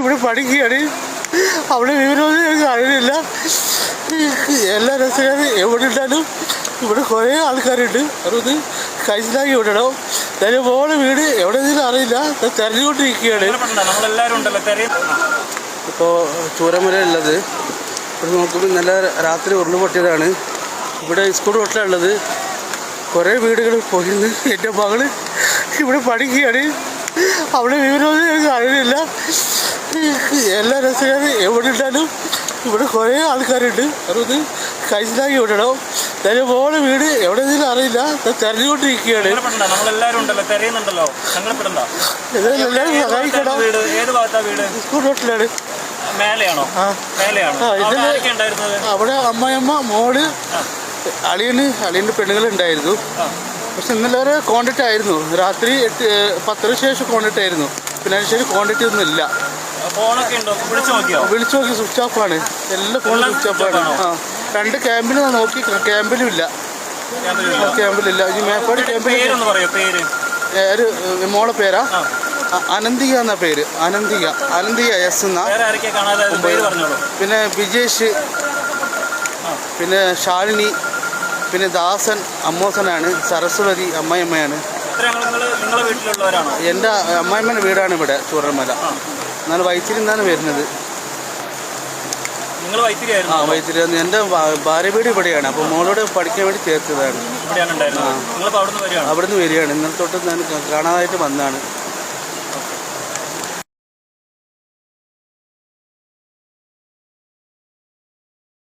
ഇവിടെ പഠിക്കുകയാണ്. അവിടെ വിവരമൊന്നും ഞങ്ങൾക്ക് അറിയില്ല എല്ലാ രസകരം എവിടെ ഉണ്ടാലും ഇവിടെ കുറേ ആൾക്കാരുണ്ട്. അതൊന്ന് കഴിച്ചിലാക്കി വിടണം. ഞാൻ മോളെ വീട് എവിടെ നിന്നും അറിയില്ല തെരഞ്ഞുകൊണ്ടിരിക്കുകയാണ്. ഇപ്പോൾ ചൂരമല ഉള്ളത് ഇവിടെ നോക്കുമ്പോൾ നല്ല രാത്രി ഉരുളുപൊട്ടിയതാണ് ഇവിടെ സ്കൂൾ തൊട്ടിലുള്ളത്. കുറേ വീടുകൾ പോയിരുന്നു. എന്റെ മകൾ ഇവിടെ പഠിക്കുകയാണ്. അവിടെ വിവരമൊന്നും ഞങ്ങൾക്ക് അറിയില്ല എല്ലാ രസകാരും എവിടെ ഇട്ടാലും ഇവിടെ കുറേ ആൾക്കാരുണ്ട്. അതൊന്ന് കഴിച്ചിലാക്കി വിടണം. തന്നെ മോളെ വീട് എവിടെ നിന്നും അറിയില്ല തെരഞ്ഞുകൊണ്ടിരിക്കുകയാണ്. ആ, അവിടെ അമ്മയമ്മ മോൾ അളിയന് അളിയന്റെ പെണ്ണുങ്ങളുണ്ടായിരുന്നു. പക്ഷെ ഇന്നലെ വരെ കോണ്ടാക്റ്റ് ആയിരുന്നു. രാത്രി എട്ട് പത്തര ശേഷം കോണ്ടാക്റ്റ് ആയിരുന്നു. പിന്നെ അതിന് ശേഷം കോണ്ടാക്റ്റ് ഒന്നും ഇല്ല വിളിച്ചു നോക്കി സ്വിച്ച് ഓഫ് ആണ്. എല്ലാ ഫോണും സ്വിച്ച് ഓഫ് ആണ്. ആ. രണ്ട് ക്യാമ്പിൽ നോക്കി ക്യാമ്പിലും ഇല്ല. ക്യാമ്പിലില്ല. ഈ മേപ്പാടി ക്യാമ്പിൽ പേര്? മോളെ പേരാ? അനന്തിക എന്ന പേര്. അനന്തിക. അനന്തിക എസ് എന്ന. പിന്നെ ബിജേഷ് പിന്നെ ശാലിനി. പിന്നെ ദാസൻ അമ്മോസനാണ്. സരസ്വതി അമ്മയമ്മയാണ് എന്റെ അമ്മായിമ്മന്റെ വീടാണ് ഇവിടെ ചൂരന്മല ആ എന്നാൽ വൈത്തിരി നിന്നാണ് വരുന്നത്. നിങ്ങൾ ആ വൈത്തിരി എന്റെ ഭാര്യ വീട് ഇവിടെയാണ്. അപ്പോൾ മോളോട് പഠിക്കാൻ വേണ്ടി ചേർത്തതാണ്. ഇവിടെയാണ് ഉണ്ടായിരുന്നത്. നിങ്ങളിപ്പോൾ വരികയാണ്? അവിടുന്ന് വരികയാണ്. ഇന്നലെ തൊട്ട് ഞാൻ കാണാതായിട്ട് വന്നതാണ്.